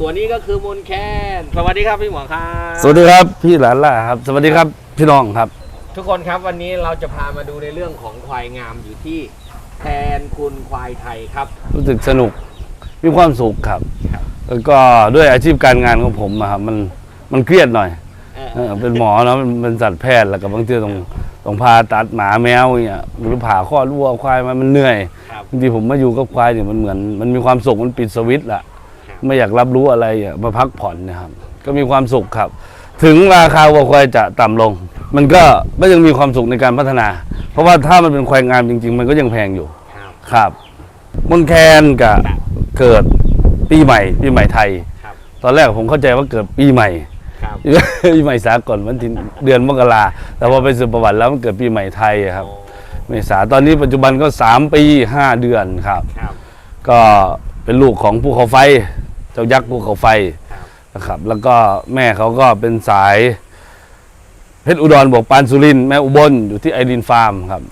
ตัวนี้ก็คือมนแคนสวัสดีครับพี่หมอครับสวัสดีครับพี่หลานล่าครับ สวัสดีครับพี่น้องครับ ทุกคนครับวันนี้เราจะพามาดูในเรื่องของควายงามอยู่ที่แทนคุณควายไทยครับ รู้สึกสนุกมีความสุขครับครับ แล้วก็ด้วยอาชีพการงานของผมอะครับมันมันเครียดหน่อยเออเออเป็นหมอเนาะเป็นเป็นสัตวแพทย์แล้วก็บางทีต้องต้องพาตัดหมาแมวอย่างเงี้ยหรือผ่าคลอดวัวควายมันมันเหนื่อยครับ บางทีผมมาอยู่กับควายเนี่ยมันเหมือน มันมีความสุขมันปิดสวิตช์ละครับ ไม่อยากรับรู้อะไรอะมาพักผ่อนนะครับ ก็มีความสุขครับ ถึงราคาวัวควายจะต่ำลง มันก็ก็ยังมีความสุขในการพัฒนา เพราะว่าถ้ามันเป็นควายงามจริง ๆ มันก็ยังแพงอยู่ครับครับมนแคนกับเกิดปีใหม่ ปีใหม่ไทยครับตอนแรกผมเข้าใจว่าเกิดปีใหม่ครับปีใหม่สากลวันที่เดือนมกราแต่พอไปสืบประวัติแล้วมันเกิดปีใหม่ไทยอะครับโอ้เมษาตอนนี้ปัจจุบันก็ 3 ปี 5 เดือนครับครับก็เป็นลูกของภูเขาไฟ เจ้ายักษ์ภูเขาไฟครับนะครับ แล้วก็แม่เขาก็เป็นสายเพชรอุดรบวกปานสุรินทร์แม่อุบลอยู่ที่ไอรินฟาร์มครับ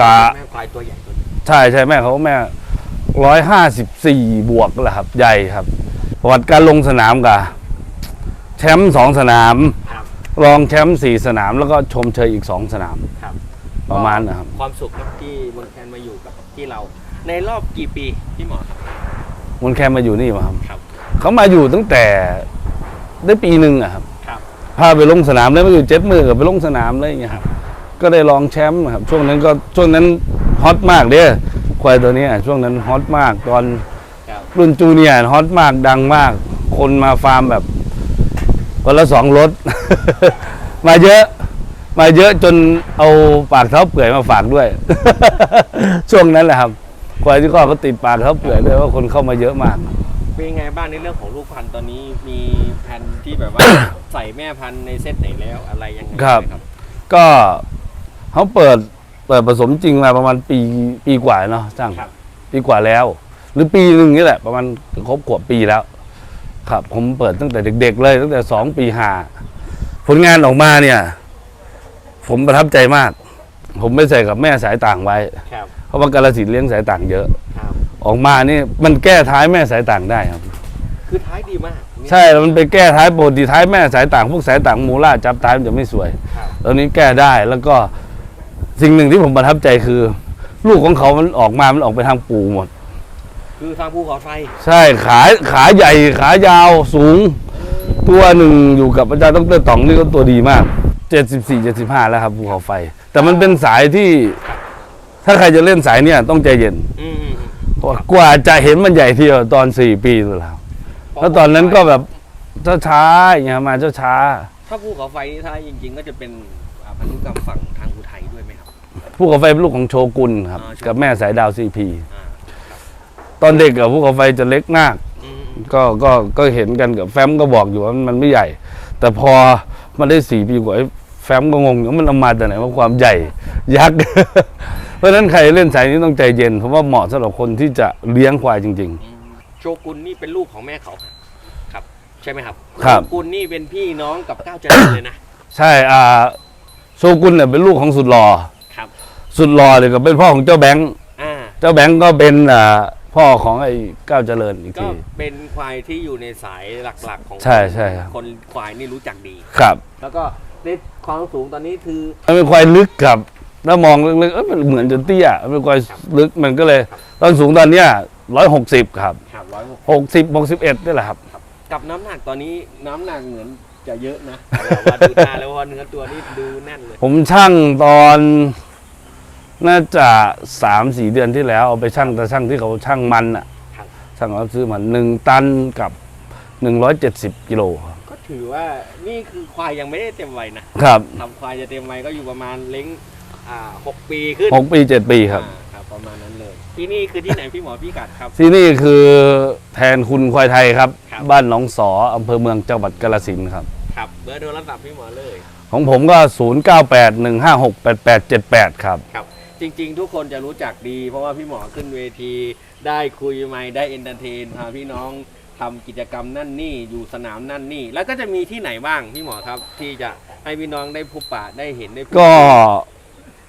กะแม่ควายตัวใหญ่ตัวนี้ใช่ใช่แม่เขาแม่ร้อยห้าสิบสี่บวกแหละครับ ใหญ่ครับประวัติการลงสนามกับแชมป์สองสนาม ครับรองแชมป์สี่สนาม แล้วก็ชมเชยอีกสองสนาม ครับประมาณนะครับ ความสุขครับที่มนแคนมาอยู่กับที่เรา ในรอบกี่ปีพี่หมอครับ มันแค่มาอยู่นี่มาครับครับ เขามาอยู่ตั้งแต่ได้ปีหนึ่งอะครับครับ พาไปลงสนามแล้วมาอยู่เจ็ดมือกับไปลงสนามเลยอย่างเงี้ยครับ ก็ได้รองแชมป์ครับ ช่วงนั้นก็ช่วงนั้นฮอตมากเด้อควายตัวเนี้ยช่วงนั้นฮอตมากตอนครับ รุ่นจูเนียร์ฮอตมากดังมาก คนมาฟาร์มแบบวันละสองรถ มาเยอะ มาเยอะจนเอาปากเท้าเปื่อยมาฝากด้วย ช่วงนั้นแหละครับ ควายที่ก็เขาติดปากเท้าเปื่อยเลยว่าคนเข้ามาเยอะมาก เป็นยังไงบ้างในเรื่องของลูกพันธุ์ตอนนี้มีแผนที่แบบว่า ใส่แม่พันธุ์ในเซตไหนแล้วอะไรยังไงครับไหมก็เขาเปิดเปิดผสมจริงมาประมาณปีปีกว่าเนาะจ้างครับ ปีกว่าแล้ว หรือปีหนึ่งนี่แหละ ประมาณครบขวบปีแล้ว ครับ ผมเปิดตั้งแต่เด็ก ๆ เลย ตั้งแต่สองปีห้าผลงานออกมาเนี่ย ผมประทับใจมาก ผมไม่ใส่กับแม่สายต่างไว้ ครับเพ ราะว่ากาลสินธุ์เลี้ยงสายต่างเยอะ ครับ ออกมานี่มันแก้ท้ายแม่สายต่างได้ครับ คือท้ายดีมากใช่แล้วมันไปแก้ท้ายปกติท้ายแม่สายต่าง พวกสายต่างมูล่าจับท้ายมันจะไม่สวย ครับตอนนี้แก้ได้แล้วก็สิ่งหนึ่งที่ผมประทับใจคือ ลูกของเขามันออกมา มันออกไปทางปูหมด คือทางภูเขาไฟใช่ขาขาใหญ่ขายาวสูง ตัวหนึ่งอยู่กับอาจารย์ดรต๋องนี่ก็ตัวดีมาก 74 75 แล้วครับภูเขาไฟ แต่มันเป็นสายที่ ถ้าใครจะเล่นสายเนี่ยต้องใจเย็นอืมอืมอืมเพราะกว่าจะเห็นมันใหญ่ทีเดียวตอน4ปีแล้วแล้วตอนนั้นก็แบบช้าๆอย่างเงี้ยมาช้าถ้าภูเขาไฟนี่ถ้าจริง ๆ ก็จะเป็นอ่าพันธุกรรมฝั่งทางอุทัยด้วยไหมครับ ๆภูเขาไฟเป็นลูกของโชกุนครับ อ่าโชกุน กับแม่สายดาวซีพีอ่าตอนเด็กกับภูเขาไฟจะเล็กมาก อืมอืมก็ก็ก็เห็นกันกับแฟมก็บอกอยู่ว่ามันไม่ใหญ่ แต่พอมาได้สี่ปีกว่าไอ้แฟมก็งงว่ามันเอามาจากไหนว่าความใหญ่ยักษ์เพ ราะฉะนั้นใครเล่นสายนี้ต้องใจเย็นเพราะว่าเหมาะสำหรับคนที่จะเลี้ยงควายจริงอืมโชกุนนี่เป็นลูกของแม่เขาครับครับ ใช่ไหมครับครับ โชกุนนี่เป็นพี่น้องกับก้าวเจริญเลยนะ ๆ ใช่อ่าโชกุนเนี่ยเป็นลูกของสุดหล่อครับ สุดหล่อเลยก็เป็นพ่อของเจ้าแบงค์อ่า เจ้าแบงค์ก็เป็นอ่าพ่อของไอ้ก้าวเจริญอีกก็ที เป็นควายที่อยู่ในสายหลักๆของใช่ใช่ครับ คนควายนี่รู้จักดี ครับแล้วก็ในความสูงตอนนี้คือมันเป็นควายลึกครั บถ้ามองลึกๆเอ้ยมันเหมือนจะเตี้ยมันเป็นควายลึกมันก็เลยตอนสูงตอนเนี้ยร้อยหกสิบครับครับร้อยหกหกสิบหกสิบเอ็ดนี่แหละครับ กับน้ำหนักตอนนี้น้ำหนักเหมือนจะเยอะนะแต่ว่าดูตาแล้วว่าเนื้อตัวนี่ดูแน่นเลยผมช่างตอนน่าจะสามสี่เดือนที่แล้วเอาไปช่างแต่ช่างที่เขาช่างมันอะครับช่างเขาซื้อมันหนึ่งตันกับหนึ่งร้อยเจ็ดสิบกิโลครับก็ถือว่านี่คือควายยังไม่ได้เต็มวัยนะครับ ทำควายจะเต็มวัยก็อยู่ประมาณเล้ง อ่าหกปีขึ้นหกปีเจ็ดปีครับ อ่าครับ ประมาณนั้นเลย ที่นี่คือที่ไหนพี่หมอพี่กัดครับ ที่นี่คือแทนคุณควายไทยครับ ครับ บ้านหนองสออำเภอเมืองจังหวัดกาฬสินธุ์ครับ ครับเบอร์โทรศัพท์พี่หมอเลย ของผมก็ 0 9 8 1 5 6 8 8 7 8 ครับ ครับจริงๆ ทุกคนจะรู้จักดี เพราะว่าพี่หมอขึ้นเวที ได้คุยไม่ได้เอนเตอร์เทนพาพี่น้องทำกิจกรรมนั่นนี่อยู่สนามนั่นนี่ แล้วก็จะมีที่ไหนบ้างพี่หมอครับที่จะให้พี่น้องได้พบปะได้เห็นได้พูดก็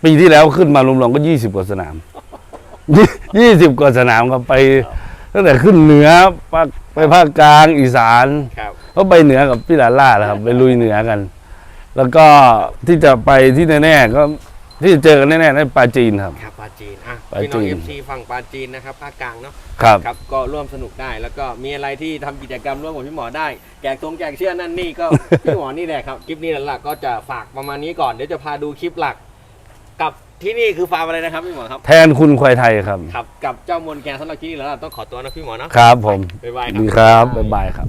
ปีที่แล้วขึ้นมารวมๆก็20กว่าสนาม20กว่าสนามครับไปตั้งแต่ขึ้นเหนือภาคไปภาคกลางอีสานครับ ก็ไปเหนือกับพี่หลานล่าแหละครับ ไปลุยเหนือกัน แล้วก็ที่จะไปที่แน่ๆก็ที่จะเจอกันแน่ๆนั่นปลาจีนครับ ครับปลาจีนอะปลาพี่น้องจีเอน ฟซีฝั่งปลาจีนนะครับภาคกลางเนาะครับ ครับ ก็ร่วมสนุกได้แล้วก็มีอะไรที่ทำกิจกรรมร่วมกับพี่หมอได้ แจกตรงแจกเชื่อนั่นนี่ก็ พี่หมอนี่แหละครับคลิปนี้หลักๆก็จะฝากประมาณนี้ก่อนเดี๋ยวจะพาดูคลิปหลัก กับที่นี่คือฟาร์มอะไรนะครับพี่หมอครับ แทนคุณควายไทยครับ ครับ กับเจ้ามนแกนสำหรับที่นี่แล้วล่ะต้องขอตัวนะพี่หมอเนาะครับผม บ๊ายบายสควัสรับ ดีครับ บ๊ายบายครับ